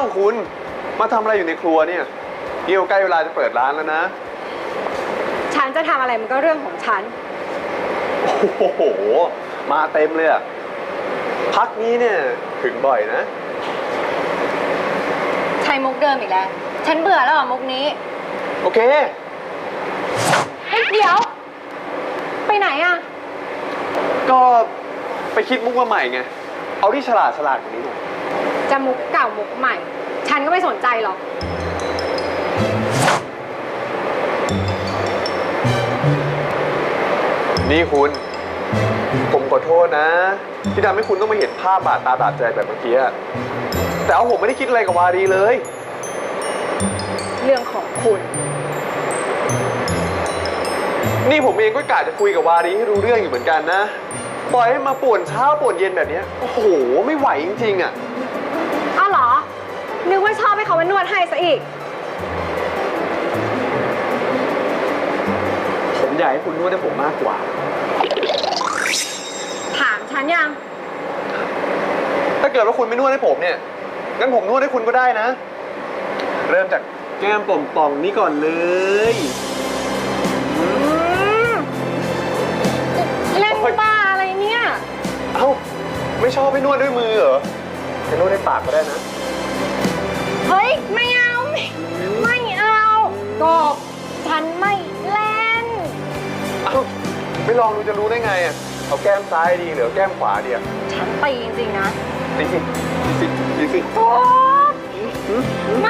าวคุณมาทำอะไรอยู่ในครัวเนี่ยเดี๋ยวใกล้เวลาจะเปิดร้านแล้วนะ ฉันจะทำอะไรมันก็เรื่องของฉัน โอ้โห มาเต็มเลยอะพักนี้เนี่ยถึงบ่อยนะ ใช้มุกเดิมอีกแล้ว ฉันเบื่อแล้วอะมุกนี้ โอเค เฮ้ยเดี๋ยว ไปไหนอะ ก็ไปคิดมุกมาใหม่ไง เอาที่ฉลาดฉลาดกว่านี้หน่อย จะมุกเก่ามุกใหม่ ฉันก็ไม่สนใจหรอก นี่คุณ ผมขอโทษนะ ที่ทำให้คุณต้องมาเห็นภาพบาดตาบาดใจแบบเมื่อกี้อะแต่เอาผมไม่ได้คิดอะไรกับวารีเลย เรื่องของคุณ นี่ผมเองก็กะจะคุยกับวารีให้รู้เรื่องอยู่เหมือนกันนะ ปล่อยให้มาป่วนเช้าป่วนเย็นแบบเนี้ยโอ้โห ไม่ไหวจริงๆอะอ้าวเหรอ นึกว่าชอบให้เขามานวดให้ซะอีก ผมอยากให้คุณนวดให้ผมมากกว่า ถามฉันยัง ถ้าเกิดว่าคุณไม่นวดให้ผมเนี่ย งั้นผมนวดให้คุณก็ได้นะ เริ่มจากแก้มป่องๆนี่ก่อนเลยอืมเล่นบ้าอะไรเนี่ย เอ้า ไม่ชอบให้นวดด้วยมือเหรอให้นวดด้วยปากก็ได้นะ เฮ้ย ไม่เอา ไม่ไม่เอากบฉันไม่เล่นเอ้าไม่ลองดูจะรู้ได้ไงอะ เอาแก้มซ้ายดีหรือเอาแก้มขวาดีอะฉันตีจริงๆนะดีสิดีสิดีสิกบไม่